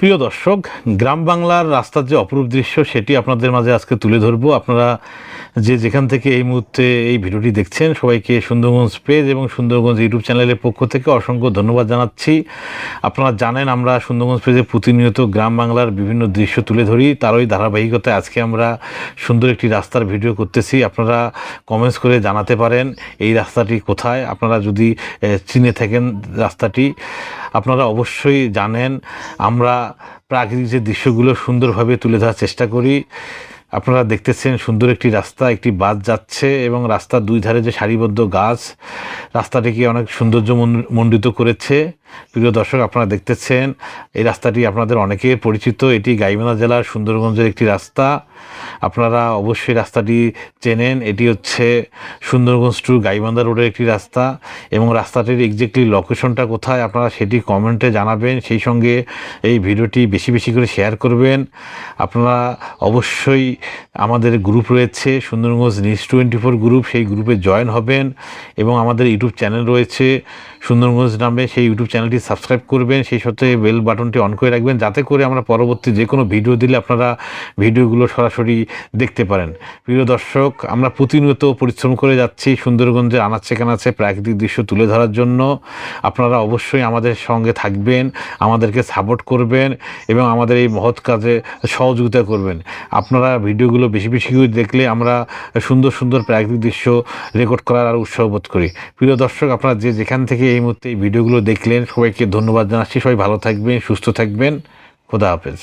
প্রিয় দর্শক, গ্রাম বাংলার রাস্তার যে অপরূপ দৃশ্য, সেটি আপনাদের মাঝে আজকে তুলে ধরবো। আপনারা যে যেখান থেকে এই মুহূর্তে এই ভিডিওটি দেখছেন, সবাইকে সুন্দরগঞ্জ পেজ এবং সুন্দরগঞ্জ ইউটিউব চ্যানেলের পক্ষ থেকে অসংখ্য ধন্যবাদ জানাচ্ছি। আপনারা জানেন, আমরা সুন্দরগঞ্জ পেজে প্রতিনিয়ত গ্রাম বাংলার বিভিন্ন দৃশ্য তুলে ধরি। তারই ধারাবাহিকতায় আজকে আমরা সুন্দর একটি রাস্তার ভিডিও করতেছি। আপনারা কমেন্টস করে জানাতে পারেন, এই রাস্তাটি কোথায়? আপনারা যদি চিনে থাকেন রাস্তাটি, আপনারা অবশ্যই জানেন, আমরা প্রাকৃতিক যে দৃশ্যগুলো সুন্দরভাবে তুলে ধরার চেষ্টা করি। আপনারা দেখতেছেন সুন্দর একটি রাস্তা, একটি বাস যাচ্ছে এবং রাস্তার দুই ধারে যে সারিবদ্ধ গাছ, রাস্তাটিকে অনেক সৌন্দর্য মণ্ডিত করেছে। প্রিয় দর্শক, আপনারা দেখতেছেন, এই রাস্তাটি আপনাদের অনেকের পরিচিত। এটি গাইবান্ধা জেলার সুন্দরগঞ্জের একটি রাস্তা। আপনারা অবশ্যই রাস্তাটি চেনেন। এটি হচ্ছে সুন্দরগঞ্জ টু গাইবান্ধা রোডের একটি রাস্তা এবং রাস্তাটির এক্স্যাক্টলি লোকেশনটা কোথায় আপনারা সেটি কমেন্টে জানাবেন। সেই সঙ্গে এই ভিডিওটি বেশি বেশি করে শেয়ার করবেন। আপনারা অবশ্যই আমাদের গ্রুপ রয়েছে, Sundarganj news twenty four group সেই গ্রুপে জয়েন হবেন এবং আমাদের ইউটিউব চ্যানেল রয়েছে। সুন্দরগঞ্জ নামে সেই ইউটিউব চ্যানেলটি সাবস্ক্রাইব করবেন। সেই সাথে বেল বাটনটি অন করে রাখবেন যাতে করে আমরা পরবর্তী যে কোনো ভিডিও দিলে আপনারা ভিডিওগুলো সরাসরি দেখতে পারেন। প্রিয় দর্শক, আমরা প্রতিনিয়ত পরিশ্রম করে যাচ্ছি সুন্দরগঞ্জের আনাচে কানাচে প্রাকৃতিক দৃশ্য তুলে ধরার জন্য। আপনারা অবশ্যই আমাদের সঙ্গে থাকবেন, আমাদেরকে সাপোর্ট করবেন এবং আমাদের এই মহৎ কাজে সহযোগিতা করবেন। আপনারা ভিডিওগুলো বেশি বেশি করে দেখলে আমরা সুন্দর সুন্দর প্রাকৃতিক দৃশ্য রেকর্ড করার আর উৎসাহ বোধ করি। প্রিয় দর্শক, আপনারা যে যেখান থেকে এই মুহূর্তে এই ভিডিওগুলো দেখলেন, সবাইকে ধন্যবাদ জানাচ্ছি। সবাই ভালো থাকবেন, সুস্থ থাকবেন। খোদা হাফেজ।